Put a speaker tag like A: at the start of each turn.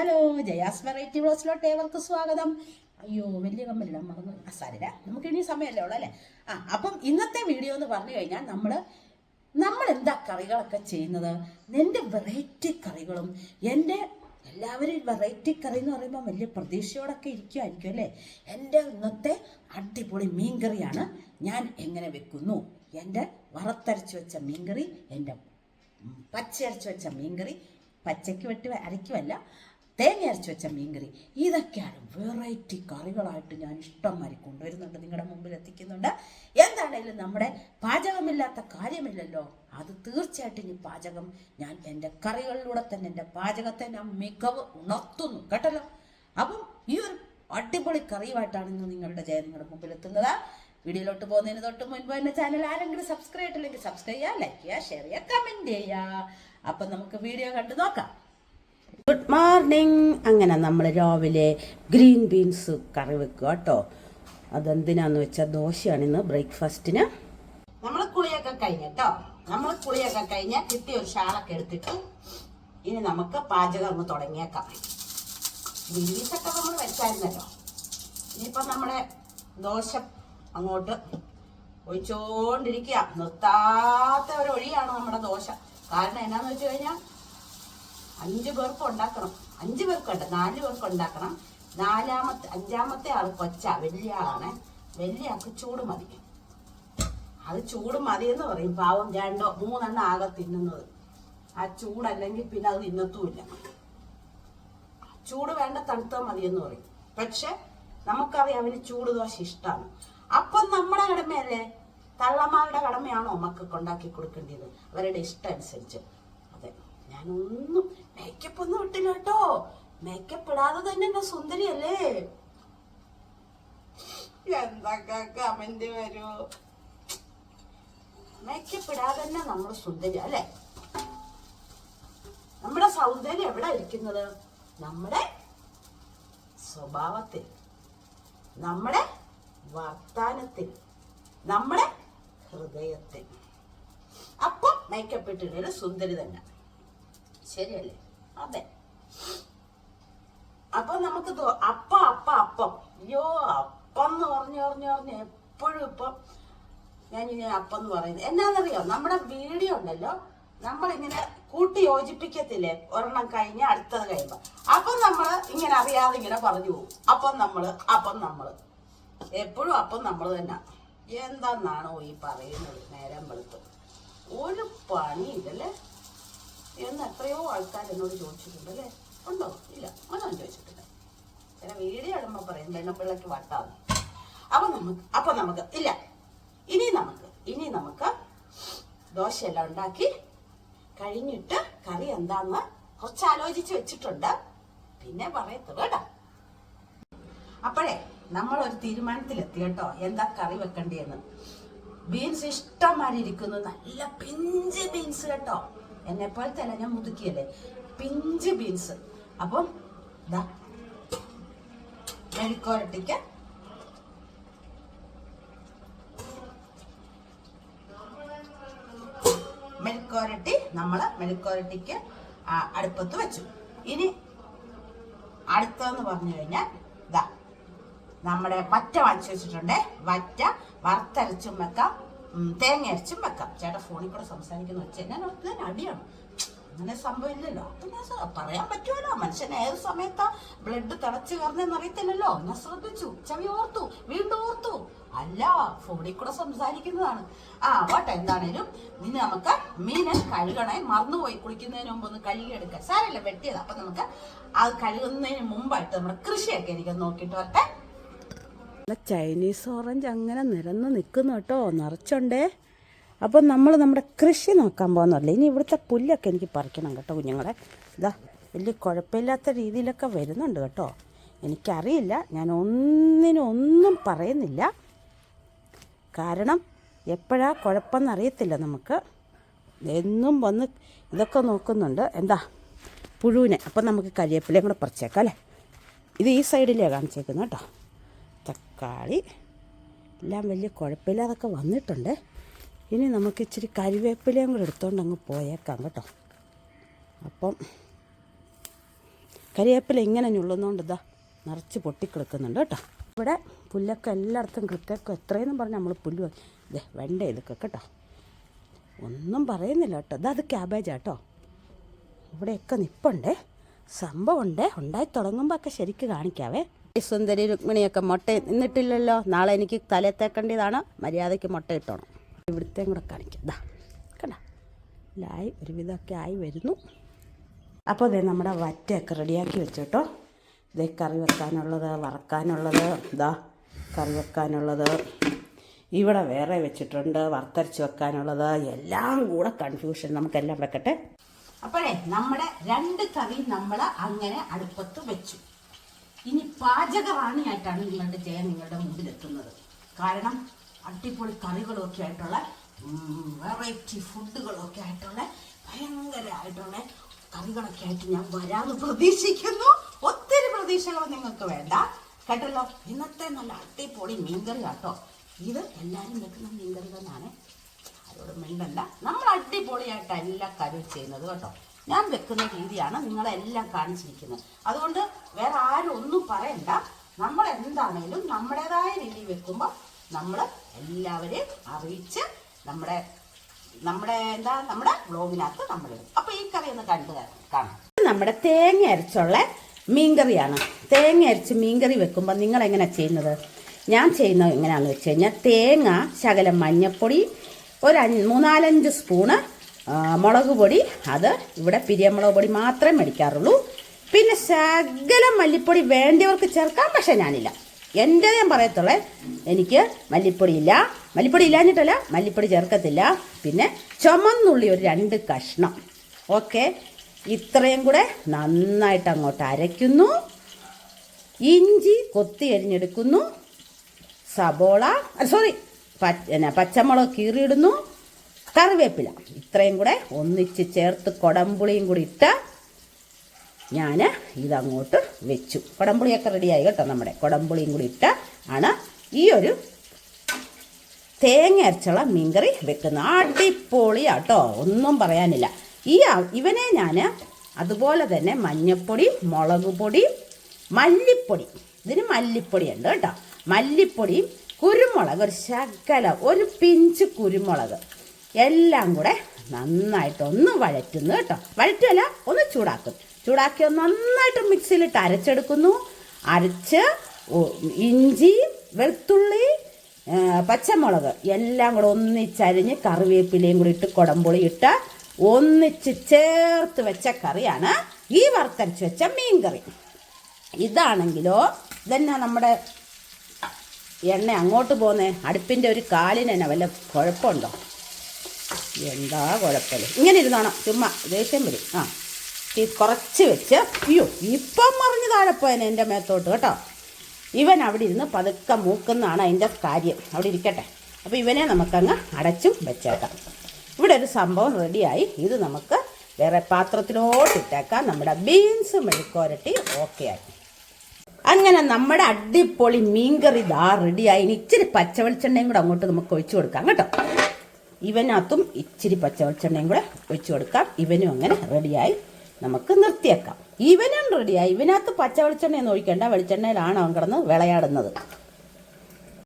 A: Hello Jaya's variety ബ്ലോസിലോട്ട് ഏവർക്ക് സ്വാഗതം. അയ്യോ വലിയ കമ്പനിയുടെ മറന്നു. സാരില്ല നമുക്ക് ഇനി സമയമല്ലേ ഉള്ളൂ അല്ലേ? ആ അപ്പം ഇന്നത്തെ വീഡിയോ എന്ന് പറഞ്ഞു കഴിഞ്ഞാൽ നമ്മൾ നമ്മൾ എന്താ കറികളൊക്കെ ചെയ്യുന്നത്? എന്റെ വെറൈറ്റി കറികളും എന്റെ എല്ലാവരും വെറൈറ്റി കറി എന്ന് പറയുമ്പോൾ വലിയ പ്രതീക്ഷയോടൊക്കെ ഇരിക്കുമായിരിക്കും അല്ലേ? എന്റെ ഇന്നത്തെ അടിപൊളി മീൻകറിയാണ് ഞാൻ എങ്ങനെ വെക്കുന്നു? എന്റെ വറുത്തരച്ച് വെച്ച മീൻകറി എന്റെ പച്ചയരച്ച് വെച്ച മീൻകറി പച്ചയ്ക്ക് വെട്ടി അരയ്ക്കുമല്ല തേങ്ങ അരച്ച് വെച്ച മീൻകറി. ഇതൊക്കെയാണ് വെറൈറ്റി കറികളായിട്ട് ഞാൻ ഇഷ്ടംമാതിരി കൊണ്ടുവരുന്നുണ്ട്. നിങ്ങളുടെ മുമ്പിൽ എത്തിക്കുന്നുണ്ട്. എന്താണേലും നമ്മുടെ പാചകമില്ലാത്ത കാര്യമില്ലല്ലോ. അത് തീർച്ചയായിട്ടും ഇനി പാചകം ഞാൻ എന്റെ കറികളിലൂടെ തന്നെ എന്റെ പാചകത്തെ ഞാൻ മികവ് ഉണർത്തുന്നു. കേട്ടല്ലോ? അപ്പം ഈ ഒരു അടിപൊളി കറിയുമായിട്ടാണ് ഇന്ന് നിങ്ങളുടെ ജയ നിങ്ങളുടെ മുമ്പിൽ എത്തുന്നത്. വീഡിയോയിലോട്ട് പോകുന്നതിന് തൊട്ട് മുൻപ് എന്റെ ചാനൽ ആരെങ്കിലും സബ്സ്ക്രൈബ് ചെയ്തില്ലെങ്കിൽ സബ്സ്ക്രൈബ് ചെയ്യുക ലൈക്ക് ചെയ്യുക ഷെയർ ചെയ്യുക കമന്റ് ചെയ്യുക. അപ്പം നമുക്ക് വീഡിയോ കണ്ടു നോക്കാം. ഗുഡ് മോർണിംഗ് അങ്ങനെ നമ്മൾ രാവിലെ ഗ്രീൻ ബീൻസ് കറി വെക്കുക കേട്ടോ. അതെന്തിനാന്ന് വെച്ചാൽ ദോശയാണ് ഇന്ന് ബ്രേക്ക്ഫാസ്റ്റിന്. നമ്മൾ കുളിയൊക്കെ കഴിഞ്ഞിട്ടോ നമ്മൾ കുളിയൊക്കെ കഴിഞ്ഞ് കിട്ടിയ ഒരു ഷാളൊക്കെ എടുത്തിട്ട് ഇനി നമുക്ക് പാചകം ഒന്ന് തുടങ്ങിയേക്കാം. ഗ്രീൻ ബീൻസ് ഒക്കെ നമ്മൾ വെച്ചായിരുന്നല്ലോ. ഇനിയിപ്പം നമ്മുടെ ദോശ അങ്ങോട്ട് ഒഴിച്ചോണ്ടിരിക്കുക. നിർത്താത്ത ഒരു ഒഴിയാണ് നമ്മുടെ ദോശ. കാരണം എന്നാന്ന് വെച്ച് കഴിഞ്ഞാൽ അഞ്ചു പേർക്ക് ഉണ്ടാക്കണം. അഞ്ചു പേർക്കുണ്ട് നാല് പേർക്ക് ഉണ്ടാക്കണം. നാലാമത്തെ അഞ്ചാമത്തെ ആൾ കൊച്ച വലിയ ആളാണ്. വലിയ ആൾക്ക് ചൂട് മതി. അത് ചൂട് മതി എന്ന് പറയും. പാവം രണ്ടോ മൂന്നെണ്ണം ആകെ തിന്നുന്നത്. ആ ചൂടല്ലെങ്കിൽ പിന്നെ അത് തിന്നത്തുമില്ല. ചൂട് വേണ്ട തണുത്തോ മതി എന്ന് പറയും. പക്ഷെ നമുക്കറിയാം അവന് ചൂട് ദോശ ഇഷ്ടമാണ് അപ്പം നമ്മുടെ കടമയല്ലേ? തള്ളമാരുടെ കടമയാണോ മക്കൾക്ക് ഉണ്ടാക്കി കൊടുക്കേണ്ടത്? അവരുടെ ഇഷ്ടം അനുസരിച്ച്. ഞാനൊന്നും മേക്കപ്പ് ഒന്നും ഇട്ടില്ല കേട്ടോ മേക്കപ്പ് ഇടാതെ തന്നെ എന്നെ സുന്ദരിയല്ലേ? എന്തൊക്കെ കമന്റ് വരൂ? മേക്കപ്പ് ഇടാതെ തന്നെ നമ്മൾ സുന്ദരി അല്ലേ? നമ്മുടെ സൗന്ദര്യം എവിടെ ഇരിക്കുന്നത്? നമ്മുടെ സ്വഭാവത്തിൽ നമ്മുടെ വർത്താനത്തിൽ നമ്മുടെ ഹൃദയത്തിൽ. അപ്പം മേക്കപ്പ് ഇട്ടിട്ട് സുന്ദരി തന്നെ ശരിയല്ലേ? അതെ. അപ്പൊ നമുക്ക് അപ്പ അപ്പ അപ്പം. അയ്യോ അപ്പം പറഞ്ഞു പറഞ്ഞു പറഞ്ഞ് എപ്പോഴും ഇപ്പം ഞാൻ ഇങ്ങനെ അപ്പം പറയുന്നത്. എന്നാന്നറിയോ? നമ്മുടെ വീഡിയോ ഉണ്ടല്ലോ. നമ്മളിങ്ങനെ കൂട്ടി യോജിപ്പിക്കത്തില്ലേ? ഒരെണ്ണം കഴിഞ്ഞ് അടുത്തത് കഴിയുമ്പോ. അപ്പം നമ്മൾ ഇങ്ങനെ അറിയാതെ ഇങ്ങനെ പറഞ്ഞു പോകും. അപ്പം നമ്മൾ അപ്പം നമ്മൾ. എപ്പോഴും അപ്പം നമ്മൾ തന്നെ. എന്താന്നാണോ ഈ പറയുന്നത്? നേരം വെളുത്ത്. ഒരു പണിയില്ലല്ലേ? എന്ന് എത്രയോ ആൾക്കാർ എന്നോട് ചോദിച്ചിട്ടുണ്ട് അല്ലേ? ഉണ്ടോ? ഇല്ല. അങ്ങനൊന്നും ചോദിച്ചിട്ടില്ല. ചില വീഡിയോ ഇടുമ്പോൾ പറയും വെണ്ണപ്പിള്ളക്ക് വട്ടാന്ന് അപ്പൊ നമുക്ക് അപ്പൊ നമുക്ക് ഇല്ല. ഇനി നമുക്ക് ഇനി നമുക്ക് ദോശയെല്ലാം ഉണ്ടാക്കി കഴിഞ്ഞിട്ട് കറി എന്താന്ന് കുറച്ച് ആലോചിച്ച് വെച്ചിട്ടുണ്ട്. പിന്നെ പറയത്തുള്ളൂ കേട്ടോ. അപ്പോഴേ നമ്മൾ ഒരു തീരുമാനത്തിലെത്തി കേട്ടോ. എന്താ കറി വെക്കണ്ടേന്ന്. ബീൻസ് ഇഷ്ടം ഇരിക്കുന്നു. നല്ല പിഞ്ച് ബീൻസ് കേട്ടോ. എന്നെ പോലെ അല്ല ഞാൻ മുതുക്കിയല്ലേ? പിഞ്ച് ബീൻസ് അപ്പം മെഴുക്കോരട്ടിക്ക് മെഴുക്കോരട്ടി നമ്മൾ മെഴുക്കോരട്ടിക്ക് അടുപ്പത്ത് വെച്ചു. ഇനി അടുത്തതെന്ന് പറഞ്ഞു കഴിഞ്ഞാൽ ഇതാ നമ്മുടെ വറ്റ വാങ്ങിച്ചു വെച്ചിട്ടുണ്ട്. വറ്റ വറുത്തരച്ചും വെക്കാം. തേങ്ങ അരച്ചും വെക്കാം. ചേട്ടാ ഫോണിൽ കൂടെ സംസാരിക്കുന്ന. വെച്ച് ഞാൻ ഓർത്ത് തന്നെ അടിയാണ്. അങ്ങനെ സംഭവമില്ലല്ലോ അപ്പൊ ഞാൻ പറയാൻ പറ്റുമല്ലോ. മനുഷ്യൻ ഏത് സമയത്താ ബ്ലഡ് തിളച്ച് കയറുന്നതെന്ന് അറിയത്തില്ലല്ലോ. ഞാൻ ശ്രദ്ധിച്ചു. ചവി ഓർത്തു. വീണ്ടും ഓർത്തു. അല്ല ഫോണിൽ കൂടെ സംസാരിക്കുന്നതാണ്. ആ വട്ടെ എന്താണേലും ഇനി നമുക്ക് മീന് കഴുകണേ. മറന്നുപോയി കുളിക്കുന്നതിന് മുമ്പ് ഒന്ന് കഴുകിയെടുക്കാം. സാരല്ല വെട്ടിയത്. അപ്പൊ നമുക്ക് അത് കഴുകുന്നതിന് മുമ്പായിട്ട് നമ്മുടെ കൃഷിയൊക്കെ എനിക്ക് നോക്കിയിട്ട് വരട്ടെ. ചൈനീസ് ഓറഞ്ച് അങ്ങനെ നിരന്ന് നിൽക്കുന്നു കേട്ടോ നിറച്ചുണ്ടേ. അപ്പം നമ്മൾ നമ്മുടെ കൃഷി നോക്കാൻ പോകുന്നുള്ളു ഇനി ഇവിടുത്തെ പുല്ലൊക്കെ എനിക്ക് പറിക്കണം കേട്ടോ കുഞ്ഞുങ്ങളെ. ഇതാ വലിയ കുഴപ്പമില്ലാത്ത രീതിയിലൊക്കെ വരുന്നുണ്ട് കേട്ടോ. എനിക്കറിയില്ല ഞാൻ ഒന്നിനൊന്നും ഒന്നും പറയുന്നില്ല. കാരണം എപ്പോഴാ കുഴപ്പമെന്ന് അറിയത്തില്ല നമുക്ക്. എന്നും വന്ന് ഇതൊക്കെ നോക്കുന്നുണ്ട്. എന്താ പുഴുവിനെ. അപ്പം നമുക്ക് കരിയേപ്പിലയും കൂടെ പറിച്ചേക്കാം അല്ലേ? ഇത് ഈ സൈഡിലേ കാണിച്ചേക്കുന്നത് കേട്ടോ. തക്കാളി. എല്ലാം വലിയ കുഴപ്പമില്ലാതൊക്കെ വന്നിട്ടുണ്ട്. ഇനി നമുക്ക് ഇച്ചിരി കരിവേപ്പിലയും കൂടെ എടുത്തുകൊണ്ട് അങ്ങ് പോയേക്കാം കേട്ടോ. അപ്പം കരിവേപ്പില ഇങ്ങനെ ഞുള്ളുന്നോണ്ട് ഇതാ നിറച്ച് പൊട്ടിക്കിടക്കുന്നുണ്ട് കേട്ടോ. ഇവിടെ പുല്ലൊക്കെ എല്ലായിടത്തും കൃത്യക്കും എത്രയെന്നും പറഞ്ഞ് നമ്മൾ പുല്ല് ഇതേ വെണ്ട ഇതൊക്കെ കേട്ടോ. ഒന്നും പറയുന്നില്ല കേട്ടോ. ഇതാ അത് ക്യാബേജ് കേട്ടോ. ഇവിടെയൊക്കെ നിപ്പുണ്ട്. സംഭവമുണ്ട്. ഉണ്ടായി തുടങ്ങുമ്പോൾ ഒക്കെ ശരിക്ക് കാണിക്കാവേ. സുന്ദരി രുക്മിണിയൊക്കെ മുട്ട നിന്നിട്ടില്ലല്ലോ. നാളെ എനിക്ക് തലത്തേക്കേണ്ടതാണ് മര്യാദയ്ക്ക് മുട്ട ഇട്ടോണം ഇവിടുത്തെയും കൂടെ കാണിക്കാം. ഇതാ കണ്ട? ലായി ഒരുവിധമൊക്കെ ആയി വരുന്നു. അപ്പോൾ ഇതേ നമ്മുടെ വറ്റയൊക്കെ റെഡിയാക്കി വെച്ചോട്ടോ ഇതേ കറി വെക്കാനുള്ളത് വറക്കാനുള്ളത് ഇതാ കറി വെക്കാനുള്ളത്. ഇവിടെ വേറെ വെച്ചിട്ടുണ്ട് വറുത്തരച്ച് വെക്കാനുള്ളത്. എല്ലാം കൂടെ കൺഫ്യൂഷൻ നമുക്കെല്ലാം വെക്കട്ടെ. അപ്പോഴേ നമ്മുടെ രണ്ട് കറി നമ്മൾ അങ്ങനെ അടുപ്പത്ത് വെച്ചു. ഇനി പാചകറാണിയായിട്ടാണ് നിങ്ങളുടെ ജയ നിങ്ങളുടെ മുമ്പിലെത്തുന്നത്. കാരണം അടിപൊളി കറികളൊക്കെ ആയിട്ടുള്ള വെറൈറ്റി ഫുഡുകളൊക്കെ ആയിട്ടുള്ള ഭയങ്കരമായിട്ടുള്ള കറികളൊക്കെ ആയിട്ട് ഞാൻ വരാമെന്ന് പ്രതീക്ഷിക്കുന്നു. ഒത്തിരി പ്രതീക്ഷകൾ നിങ്ങൾക്ക് വേണ്ട. കേട്ടല്ലോ? ഇന്നത്തെ നല്ല അടിപൊളി മീൻകറി കേട്ടോ ഇത് എല്ലാവരും വെക്കുന്ന മീൻകറി തന്നെയാണ്. അതോട് മിണ്ടല്ല നമ്മൾ അടിപൊളിയായിട്ട് എല്ലാ കാര്യവും ചെയ്യുന്നത് കേട്ടോ. ഞാൻ വെക്കുന്ന രീതിയാണ് നിങ്ങളെല്ലാം കാണിച്ചിരിക്കുന്നത്. അതുകൊണ്ട് വേറെ ആരും ഒന്നും പറയണ്ട. നമ്മൾ എന്താണേലും നമ്മുടേതായ രീതിയിൽ വെക്കുമ്പോൾ നമ്മൾ എല്ലാവരെയും അറിയിച്ച് നമ്മുടെ നമ്മുടെ എന്താ നമ്മുടെ ബ്ലോഗിനകത്ത് നമ്മൾ അപ്പോൾ ഈ കറി ഒന്ന് കണ്ടു കാണാം. നമ്മുടെ തേങ്ങ അരച്ചുള്ള മീൻകറിയാണ്. തേങ്ങ അരച്ച് മീൻകറി വെക്കുമ്പോൾ നിങ്ങൾ എങ്ങനെയാണ് ചെയ്യുന്നത്? ഞാൻ ചെയ്യുന്നത് എങ്ങനെയാണെന്ന് വെച്ച് കഴിഞ്ഞാൽ തേങ്ങ ശകലം മഞ്ഞപ്പൊടി ഒരു മൂന്നാലഞ്ച് സ്പൂണ് മുളക് പൊടി. അത് ഇവിടെ പിരിയമുളക് പൊടി മാത്രമേ മേടിക്കാറുള്ളൂ. പിന്നെ ശകലം മല്ലിപ്പൊടി വേണ്ടിയവർക്ക് ചേർക്കാം പക്ഷെ ഞാനില്ല. എന്റെ ഞാൻ പറയത്തുള്ളേ എനിക്ക് മല്ലിപ്പൊടി ഇല്ല. മല്ലിപ്പൊടി ഇല്ലാഞ്ഞിട്ടല്ല മല്ലിപ്പൊടി ചേർക്കത്തില്ല. പിന്നെ ചുമന്നുള്ളി ഒരു രണ്ട് കഷ്ണം. ഓക്കെ. ഇത്രയും കൂടെ നന്നായിട്ട് അങ്ങോട്ട് അരയ്ക്കുന്നു. ഇഞ്ചി കൊത്തി അരിഞ്ഞെടുക്കുന്നു. സബോള സോറി പച്ച പച്ചമുളക് കീറിയിടുന്നു. കറിവേപ്പില. ഇത്രയും കൂടെ ഒന്നിച്ച് ചേർത്ത് കൊടമ്പുളിയും കൂടി ഇട്ട് ഞാൻ ഇതങ്ങോട്ട് വെച്ചു. കൊടമ്പുളിയൊക്കെ റെഡിയായി കേട്ടോ നമ്മുടെ. കൊടമ്പുളിയും കൂടി ഇട്ട് ആണ് ഈ ഒരു തേങ്ങ അരച്ചുള്ള മീൻകറി വെക്കുന്ന അടിപൊളിയാട്ടോ. ഒന്നും പറയാനില്ല. ഈ ഇവനെ ഞാൻ അതുപോലെ തന്നെ മഞ്ഞപ്പൊടി മുളക് പൊടി മല്ലിപ്പൊടി. ഇതിന് മല്ലിപ്പൊടി ഉണ്ട് കേട്ടോ. മല്ലിപ്പൊടിയും കുരുമുളക് ഒരു ശകല ഒരു പിഞ്ച് കുരുമുളക്. എല്ലാം കൂടെ നന്നായിട്ടൊന്ന് വഴറ്റുന്നു കേട്ടോ. വഴറ്റുമല്ല ഒന്ന് ചൂടാക്കും. ചൂടാക്കി നന്നായിട്ട് മിക്സിയിലിട്ട് അരച്ചെടുക്കുന്നു. അരച്ച് ഇഞ്ചി വെളുത്തുള്ളി പച്ചമുളക് എല്ലാം കൂടെ ഒന്നിച്ചരിഞ്ഞ് കറിവേപ്പിലയും കൂടി ഇട്ട് കുടംപുളി ഇട്ട് ഒന്നിച്ച് ചേർത്ത് വെച്ച കറിയാണ് ഈ വറുത്തരച്ച് വെച്ച മീൻ കറി ഇതാണെങ്കിലോ ഇതന്നെ നമ്മുടെ എണ്ണ അങ്ങോട്ട് പോകുന്നേ അടുപ്പിന്റെ ഒരു കാലിന് തന്നെ വല്ല കുഴപ്പമുണ്ടോ? എന്താ കുഴപ്പമില്ല. ഇങ്ങനെ ഇരുന്നോണം ചുമ്മാ ദേഷ്യം വരും. ആ. ഈ കുറച്ച് വെച്ച് അയ്യോ ഇപ്പം മറിഞ്ഞ് താഴെപ്പോയനെ പോയനെ എന്റെ മേത്തോട്ട് കേട്ടോ. ഇവൻ അവിടെ ഇരുന്ന് പതുക്കെ മൂക്കുന്നതാണ് അതിന്റെ കാര്യം. അവിടെ ഇരിക്കട്ടെ. അപ്പോൾ ഇവനെ നമുക്കങ്ങ് അടച്ചും വെച്ചേക്കാം. ഇവിടെ ഒരു സംഭവം റെഡിയായി. ഇത് നമുക്ക് വേറെ പാത്രത്തിലോട്ട് ഇട്ടേക്കാം. നമ്മുടെ ബീൻസ് മെഴുക്കോരട്ടി ഓക്കെ ആക്കി അങ്ങനെ നമ്മുടെ അടിപൊളി മീൻകറി ദാ റെഡിയായി. ഇനി ഇച്ചിരി പച്ചവെളിച്ചെണ്ണയും കൂടെ അങ്ങോട്ട് നമുക്ക് ഒഴിച്ചു കൊടുക്കാം കേട്ടോ. ഇവനകത്തും ഇച്ചിരി പച്ചവെളിച്ചെണ്ണയും കൂടെ ഒഴിച്ചു കൊടുക്കാം. ഇവനും അങ്ങനെ റെഡിയായി നമുക്ക് നിർത്തിയേക്കാം. ഇവനും റെഡിയായി ഇവനകത്ത് പച്ചവെളിച്ചെണ്ണയൊന്നും ഒഴിക്കേണ്ട. വെളിച്ചെണ്ണയിലാണ് അവൻ കിടന്ന് വിളയാടുന്നത്.